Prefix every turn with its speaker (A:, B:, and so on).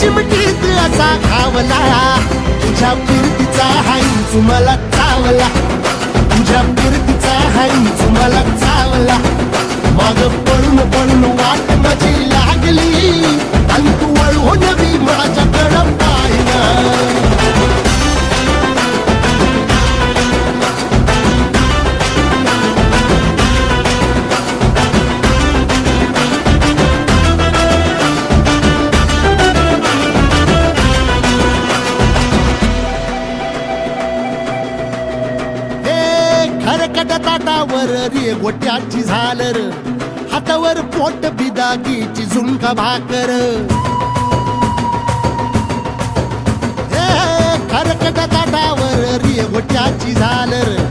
A: चिमटीत असा खावला. तुझ्या फिरतीचा हाईच मला चावला. तुझ्या फिरतीचा हाईच मला खरकट ताटावर रे गोट्याची झालर. हातावर पोट बिदागीची झुणका भाकर. हे खरकट ताटावर रे गोट्याची झालर.